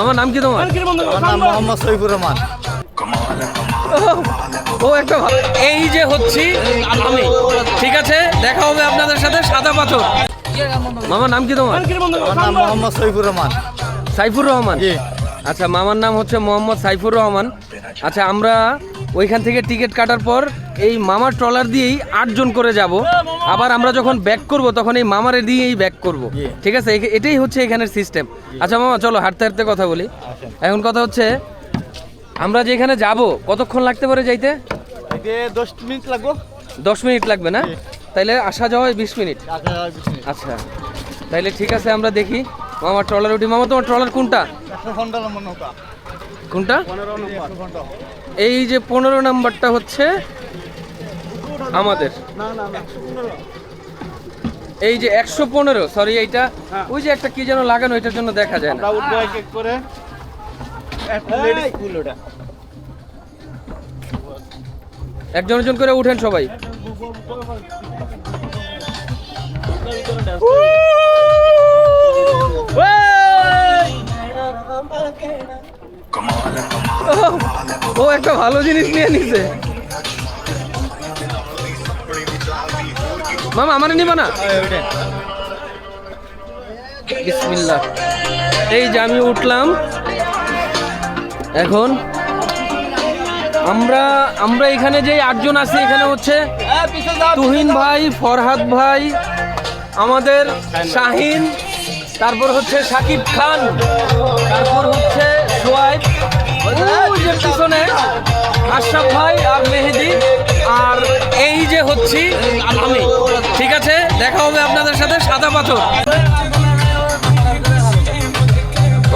মামা নাম কি তোমার? নাম মোহাম্মদ সৈফুর রহমান। ও একটা ভালো এই যে হচ্ছি আমি। ঠিক আছে দেখা হবে আপনাদের সাথে সাদা পাথর। মামার নাম কি তোমার? নাম মোহাম্মদ সৈফুর রহমান। সাইফুর রহমান? আচ্ছা মামার নাম হচ্ছে মোহাম্মদ সাইফুর রহমান। আচ্ছা আমরা ওইখান থেকে টিকিট কাটার পর এই মামার ট্রলার দিয়েই আটজন করে যাব। আবার আমরা যখন ব্যাক করব তখন এই মামারে দিয়েই ব্যাক করব। ঠিক আছে? এটাই হচ্ছে এখানের সিস্টেম। আচ্ছা মামা চলো হাঁটতে হাঁটতে কথা বলি। এখন কথা হচ্ছে আমরা যেখানে যাব কতক্ষণ লাগতে পারে যাইতে? দশ মিনিট লাগবো। দশ মিনিট লাগবে না? তাইলে আসা যাওয়ায় আচ্ছা, বিশ মিনিট। আচ্ছা। তাইলে ঠিক আছে আমরা দেখি। মামার ট্রলার উঠি। মামা তোমার ট্রলার কোনটা? কোনটা এই যে পনেরো নাম্বারটা হচ্ছে আমাদের না না না একশো পনেরো এই যে একশো পনেরো সরি এইটা ওই যে একটা কি যেন লাগানো এটার জন্য দেখা যায় না করে একজন একজন করে উঠেন সবাই ও একটা ভালো জিনিস নিয়ে নিছে। মামা, আমার নিবা না? বিসমিল্লাহ। এই যে আমি উঠলাম। এখন আমরা আমরা এখানে যে আটজন আছি, এখানে হচ্ছে তুহিন ভাই, ফরহাদ ভাই, আমাদের শাহিন, তারপর হচ্ছে সাকিব খান, তারপর হচ্ছে সোয়াইব আশরাফ ভাই আর মেহেদি। আর এই যে হচ্ছি আমি। ঠিক আছে? দেখা হবে আপনাদের সাথে সাদা পাথর।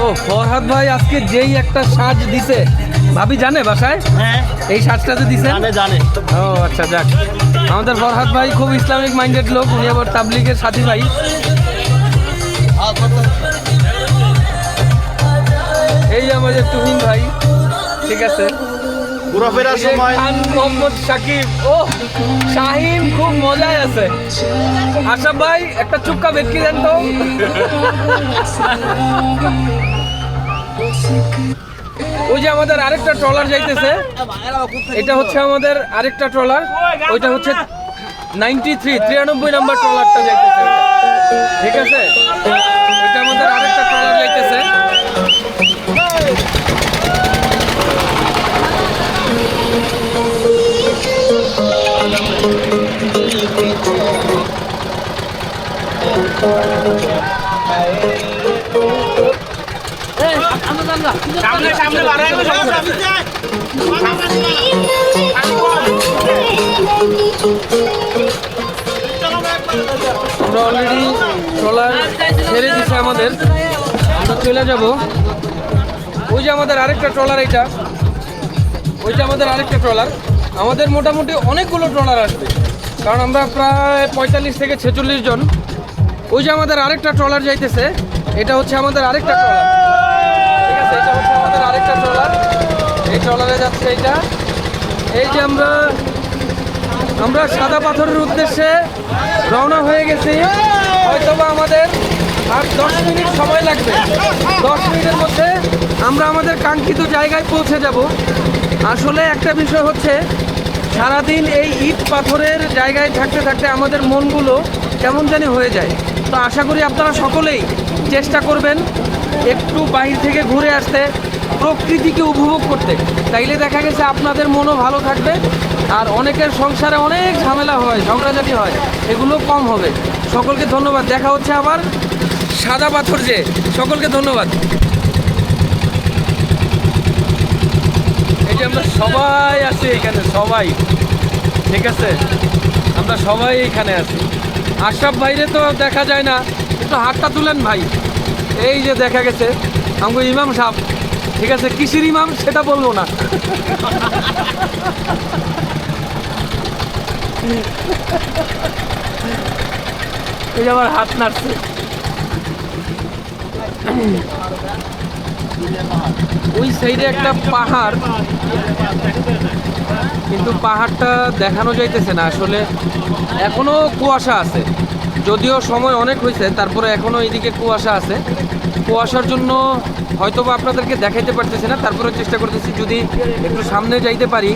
ও ফরহাদ ভাই আজকে যেই একটা সাজ দিছে। ভাবি জানে বাসায়? হ্যাঁ। এই সাজটা যে দিছে জানে জানে। ও আচ্ছা যাক। আমাদের ফরহাদ ভাই খুব ইসলামিক মাইন্ডেড লোক। উনি আবার তাবলিগের সাথী ভাই। এই আমাদের তুহিন ভাই। ঠিক আছে? ঘোরাফেরার সময় খান মোহাম্মদ সাকিব। ও শাহিন খুব মজায় আছে। আশাফ ভাই একটা চুক্কা ভেটকি দেন তো। ওই যে আমাদের আরেকটা ট্রলার যাইতেছে। এটা হচ্ছে আমাদের আরেকটা ট্রলার। ওইটা হচ্ছে নাইনটি থ্রি তিরানব্বই নাম্বার ট্রলারটা যাইতেছে। ঠিক আছে? ওইটা আমাদের আরেকটা ট্রলার যাইতেছে। আমরা অলরেডি ট্রলার ছেড়ে দিছে আমাদের। আমরা চলে যাব। ওই যে আমাদের আরেকটা ট্রলার এটা ওই যে আমাদের আরেকটা ট্রলার আমাদের মোটামুটি অনেকগুলো ট্রলার আসবে। কারণ আমরা প্রায় পঁয়তাল্লিশ থেকে ছেচল্লিশ জন। ওই যে আমাদের আরেকটা ট্রলার যাইতেছে, এটা হচ্ছে আমাদের আরেকটা ট্রলার। ঠিক আছে, এটা হচ্ছে আমাদের আরেকটা ট্রলার। এই ট্রলারে যাচ্ছে এটা এই যে আমরা আমরা সাদা পাথরের উদ্দেশ্যে রওনা হয়ে গেছি। হয়তোবা আমাদের আর দশ মিনিট সময় লাগবে। দশ মিনিটের মধ্যে আমরা আমাদের কাঙ্ক্ষিত জায়গায় পৌঁছে যাব। আসলে একটা বিষয় হচ্ছে, সারাদিন এই ইট পাথরের জায়গায় থাকতে থাকতে আমাদের মনগুলো কেমন জানি হয়ে যায়। তো আশা করি আপনারা সকলেই চেষ্টা করবেন একটু বাইরে থেকে ঘুরে আসতে, প্রকৃতিকে উপভোগ করতে। তাইলে দেখা গেছে আপনাদের মনও ভালো থাকবে, আর অনেকের সংসারে অনেক ঝামেলা হয়, ঝগড়াঝাটি হয়, এগুলো কম হবে। সকলকে ধন্যবাদ। দেখা হচ্ছে আবার সাদা পাথর যে, সকলকে ধন্যবাদ। এই যে আমরা সবাই আছি এখানে, সবাই। ঠিক আছে? আমরা সবাই এখানে আছি। আশরাফ ভাইরে তো দেখা যায় না, একটু হাতটা তুলেন ভাই। এই যে দেখা গেছে, আমাকে ইমাম সাহেব, ঠিক আছে, কিসির ইমাম সেটা বলব না। এই আমার হাত নাড়ছে। ওই সাইডে একটা পাহাড়। কিন্তু পাহাড়টা দেখানো যাইতেছে না। আসলে এখনও কুয়াশা আছে। যদিও সময় অনেক হয়েছে তারপরে এখনও এদিকে কুয়াশা আছে। কুয়াশার জন্য হয়তো বা আপনাদেরকে দেখাইতে পারতেছে না। তারপরে চেষ্টা করতেছি যদি একটু সামনে যাইতে পারি,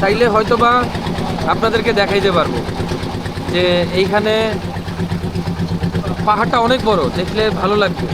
তাইলে হয়তো বা আপনাদেরকে দেখাইতে পারব। যে এইখানে পাহাড়টা অনেক বড়, দেখলে ভালো লাগবে।